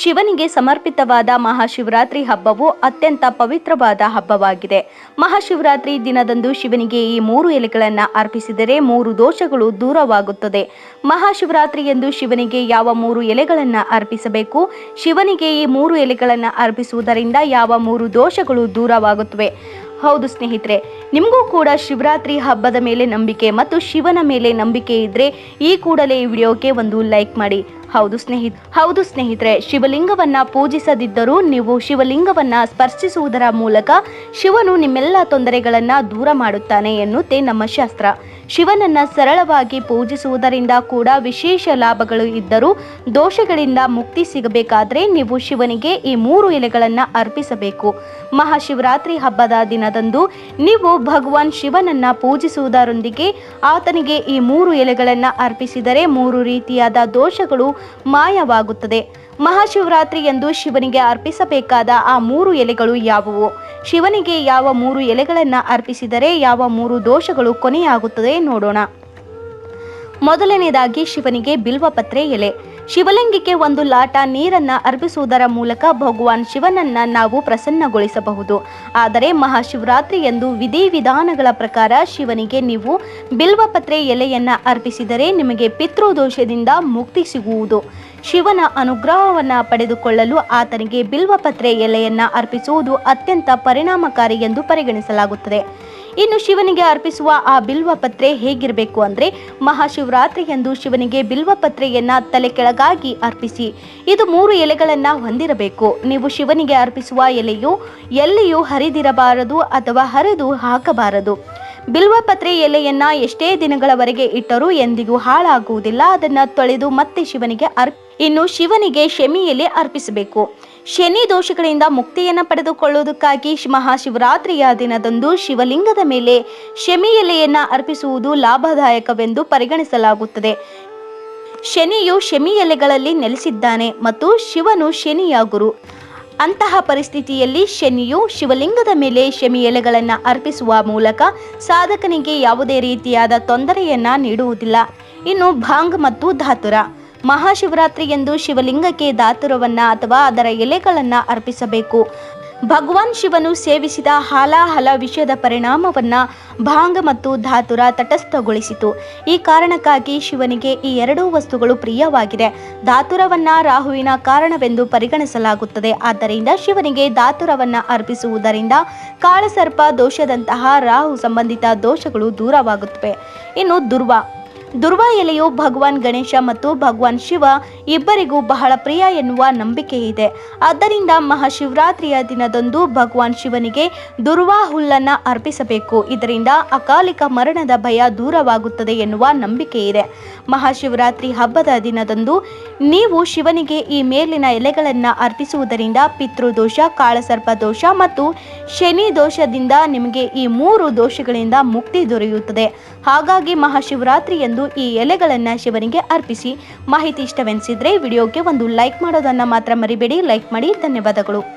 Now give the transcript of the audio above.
ಶಿವನಿಗೆ ಸಮರ್ಪಿತವಾದ ಮಹಾಶಿವರಾತ್ರಿ ಹಬ್ಬವು ಅತ್ಯಂತ ಪವಿತ್ರವಾದ ಹಬ್ಬವಾಗಿದೆ. ಮಹಾಶಿವರಾತ್ರಿ ದಿನದಂದು ಶಿವನಿಗೆ ಈ ಮೂರು ಎಲೆಗಳನ್ನು ಅರ್ಪಿಸಿದರೆ ಮೂರು ದೋಷಗಳು ದೂರವಾಗುತ್ತದೆ. ಮಹಾಶಿವರಾತ್ರಿ ಎಂದು ಶಿವನಿಗೆ ಯಾವ ಮೂರು ಎಲೆಗಳನ್ನು ಅರ್ಪಿಸಬೇಕು? ಶಿವನಿಗೆ ಈ ಮೂರು ಎಲೆಗಳನ್ನು ಅರ್ಪಿಸುವುದರಿಂದ ಯಾವ ಮೂರು ದೋಷಗಳು ದೂರವಾಗುತ್ತವೆ? ಹೌದು ಸ್ನೇಹಿತರೆ, ನಿಮಗೂ ಕೂಡ ಶಿವರಾತ್ರಿ ಹಬ್ಬದ ಮೇಲೆ ನಂಬಿಕೆ ಮತ್ತು ಶಿವನ ಮೇಲೆ ನಂಬಿಕೆ ಇದ್ದರೆ ಈ ಕೂಡಲೇ ಈ ವಿಡಿಯೋಗೆ ಒಂದು ಲೈಕ್ ಮಾಡಿ. ಹೌದು ಸ್ನೇಹಿತ, ಹೌದು ಸ್ನೇಹಿತರೆ, ಶಿವಲಿಂಗವನ್ನ ಪೂಜಿಸದಿದ್ದರೂ ನೀವು ಶಿವಲಿಂಗವನ್ನ ಸ್ಪರ್ಶಿಸುವುದರ ಮೂಲಕ ಶಿವನು ನಿಮ್ಮೆಲ್ಲ ತೊಂದರೆಗಳನ್ನ ದೂರ ಮಾಡುತ್ತಾನೆ ಎನ್ನುತ್ತೆ ನಮ್ಮ ಶಾಸ್ತ್ರ. ಶಿವನನ್ನ ಸರಳವಾಗಿ ಪೂಜಿಸುವುದರಿಂದ ಕೂಡ ವಿಶೇಷ ಲಾಭಗಳು ಇದ್ದರೂ ದೋಷಗಳಿಂದ ಮುಕ್ತಿ ಸಿಗಬೇಕಾದ್ರೆ ನೀವು ಶಿವನಿಗೆ ಈ ಮೂರು ಎಲೆಗಳನ್ನ ಅರ್ಪಿಸಬೇಕು. ಮಹಾಶಿವರಾತ್ರಿ ಹಬ್ಬದ ದಿನದಂದು ನೀವು ಭಗವಾನ್ ಶಿವನನ್ನ ಪೂಜಿಸುವುದರೊಂದಿಗೆ ಆತನಿಗೆ ಈ ಮೂರು ಎಲೆಗಳನ್ನ ಅರ್ಪಿಸಿದರೆ ಮೂರು ರೀತಿಯಾದ ದೋಷಗಳು ಮಾಯವಾಗುತ್ತದೆ. ಮಹಾಶಿವರಾತ್ರಿ ಎಂದು ಶಿವನಿಗೆ ಅರ್ಪಿಸಬೇಕಾದ ಆ ಮೂರು ಎಲೆಗಳು ಯಾವುವು? ಶಿವನಿಗೆ ಯಾವ ಮೂರು ಎಲೆಗಳನ್ನು ಅರ್ಪಿಸಿದರೆ ಯಾವ ಮೂರು ದೋಷಗಳು ಕೊನೆಯಾಗುತ್ತದೆ ನೋಡೋಣ. ಮೊದಲನೆಯದಾಗಿ ಶಿವನಿಗೆ ಬಿಲ್ವಪತ್ರೆ ಎಲೆ. ಶಿವಲಿಂಗಕ್ಕೆ ಒಂದು ಲಾಟ ನೀರನ್ನ ಅರ್ಪಿಸುವುದರ ಮೂಲಕ ಭಗವಾನ್ ಶಿವನನ್ನ ನಾವು ಪ್ರಸನ್ನಗೊಳಿಸಬಹುದು. ಆದರೆ ಮಹಾಶಿವರಾತ್ರಿ ಎಂದು ವಿಧಿ ವಿಧಾನಗಳ ಪ್ರಕಾರ ಶಿವನಿಗೆ ನೀವು ಬಿಲ್ವಪತ್ರೆ ಎಲೆಯನ್ನ ಅರ್ಪಿಸಿದರೆ ನಿಮಗೆ ಪಿತೃದೋಷದಿಂದ ಮುಕ್ತಿ ಸಿಗುವುದು. ಶಿವನ ಅನುಗ್ರಹವನ್ನ ಪಡೆದುಕೊಳ್ಳಲು ಆತನಿಗೆ ಬಿಲ್ವಪತ್ರೆ ಎಲೆಯನ್ನ ಅರ್ಪಿಸುವುದು ಅತ್ಯಂತ ಪರಿಣಾಮಕಾರಿ ಎಂದು ಪರಿಗಣಿಸಲಾಗುತ್ತದೆ. ಇನ್ನು ಶಿವನಿಗೆ ಅರ್ಪಿಸುವ ಆ ಬಿಲ್ವಪತ್ರೆ ಹೇಗಿರಬೇಕು ಅಂದರೆ ಮಹಾಶಿವರಾತ್ರಿ ಎಂದು ಶಿವನಿಗೆ ಬಿಲ್ವಪತ್ರೆಯನ್ನ ತಲೆ ಕೆಳಗಾಗಿ ಅರ್ಪಿಸಿ. ಇದು ಮೂರು ಎಲೆಗಳನ್ನು ಹೊಂದಿರಬೇಕು. ನೀವು ಶಿವನಿಗೆ ಅರ್ಪಿಸುವ ಎಲೆಯು ಎಲ್ಲಿಯೂ ಹರಿದಿರಬಾರದು ಅಥವಾ ಹರಿದು ಹಾಕಬಾರದು. ಬಿಲ್ವಪತ್ರೆ ಎಲೆಯನ್ನ ಎಷ್ಟೇ ದಿನಗಳವರೆಗೆ ಇಟ್ಟರೂ ಎಂದಿಗೂ ಹಾಳಾಗುವುದಿಲ್ಲ. ಅದನ್ನ ತೊಳೆದು ಮತ್ತೆ ಶಿವನಿಗೆ ಅರ್ಪ ಇನ್ನು ಶಿವನಿಗೆ ಶಮಿ ಎಲೆ ಅರ್ಪಿಸಬೇಕು. ಶನಿ ದೋಷಗಳಿಂದ ಮುಕ್ತಿಯನ್ನು ಪಡೆದುಕೊಳ್ಳುವುದಕ್ಕಾಗಿ ಮಹಾಶಿವರಾತ್ರಿಯ ದಿನದಂದು ಶಿವಲಿಂಗದ ಮೇಲೆ ಶಮಿ ಎಲೆಯನ್ನು ಅರ್ಪಿಸುವುದು ಲಾಭದಾಯಕವೆಂದು ಪರಿಗಣಿಸಲಾಗುತ್ತದೆ. ಶನಿಯು ಶಮಿ ಎಲೆಗಳಲ್ಲಿ ನೆಲೆಸಿದ್ದಾನೆ ಮತ್ತು ಶಿವನು ಶನಿಯ ಗುರು. ಅಂತಹ ಪರಿಸ್ಥಿತಿಯಲ್ಲಿ ಶನಿಯು ಶಿವಲಿಂಗದ ಮೇಲೆ ಶಮಿ ಎಲೆಗಳನ್ನು ಅರ್ಪಿಸುವ ಮೂಲಕ ಸಾಧಕನಿಗೆ ಯಾವುದೇ ರೀತಿಯಾದ ತೊಂದರೆಯನ್ನ ನೀಡುವುದಿಲ್ಲ. ಇನ್ನು ಭಾಂಗ್ ಮತ್ತು ಧಾತುರ. ಮಹಾಶಿವರಾತ್ರಿ ಎಂದು ಶಿವಲಿಂಗಕ್ಕೆ ದಾತುರವನ್ನ ಅಥವಾ ಅದರ ಎಲೆಗಳನ್ನು ಅರ್ಪಿಸಬೇಕು. ಭಗವಾನ್ ಶಿವನು ಸೇವಿಸಿದ ಹಾಲಾಹಲ ವಿಷಯದ ಪರಿಣಾಮವನ್ನ ಭಾಂಗ ಮತ್ತು ಧಾತುರ ತಟಸ್ಥಗೊಳಿಸಿತು. ಈ ಕಾರಣಕ್ಕಾಗಿ ಶಿವನಿಗೆ ಈ ಎರಡೂ ವಸ್ತುಗಳು ಪ್ರಿಯವಾಗಿದೆ. ಧಾತುರವನ್ನ ರಾಹುವಿನ ಕಾರಣವೆಂದು ಪರಿಗಣಿಸಲಾಗುತ್ತದೆ. ಆದ್ದರಿಂದ ಶಿವನಿಗೆ ಧಾತುರವನ್ನ ಅರ್ಪಿಸುವುದರಿಂದ ಕಾಳಸರ್ಪ ದೋಷದಂತಹ ರಾಹು ಸಂಬಂಧಿತ ದೋಷಗಳು ದೂರವಾಗುತ್ತವೆ. ಇನ್ನು ದುರ್ವಾ ದುರ್ವ ಎಲೆಯು ಭಗವಾನ್ ಗಣೇಶ ಮತ್ತು ಭಗವಾನ್ ಶಿವ ಇಬ್ಬರಿಗೂ ಬಹಳ ಪ್ರಿಯ ಎನ್ನುವ ನಂಬಿಕೆ ಇದೆ. ಆದ್ದರಿಂದ ಮಹಾಶಿವರಾತ್ರಿಯ ದಿನದಂದು ಭಗವಾನ್ ಶಿವನಿಗೆ ದುರ್ವಾ ಹುಲ್ಲನ್ನ ಅರ್ಪಿಸಬೇಕು. ಇದರಿಂದ ಅಕಾಲಿಕ ಮರಣದ ಭಯ ದೂರವಾಗುತ್ತದೆ ಎನ್ನುವ ನಂಬಿಕೆ ಇದೆ. ಮಹಾಶಿವರಾತ್ರಿ ಹಬ್ಬದ ದಿನದಂದು ನೀವು ಶಿವನಿಗೆ ಈ ಮೇಲಿನ ಎಲೆಗಳನ್ನು ಅರ್ಪಿಸುವುದರಿಂದ ಪಿತೃದೋಷ ಕಾಳಸರ್ಪ ದೋಷ ಮತ್ತು ಶನಿ ದೋಷದಿಂದ ನಿಮಗೆ ಈ ಮೂರು ದೋಷಗಳಿಂದ ಮುಕ್ತಿ ದೊರೆಯುತ್ತದೆ. ಹಾಗಾಗಿ ಮಹಾಶಿವರಾತ್ರಿ ಎಂದು ಈ ಎಲೆಗಳನ್ನು ಶಿವನಿಗೆ ಅರ್ಪಿಸಿ. ಮಾಹಿತಿ ಇಷ್ಟವೆನಿಸಿದರೆ ವಿಡಿಯೋಗೆ ಒಂದು ಲೈಕ್ ಮಾಡೋದನ್ನು ಮಾತ್ರ ಮರಿಬೇಡಿ. ಲೈಕ್ ಮಾಡಿ. ಧನ್ಯವಾದಗಳು.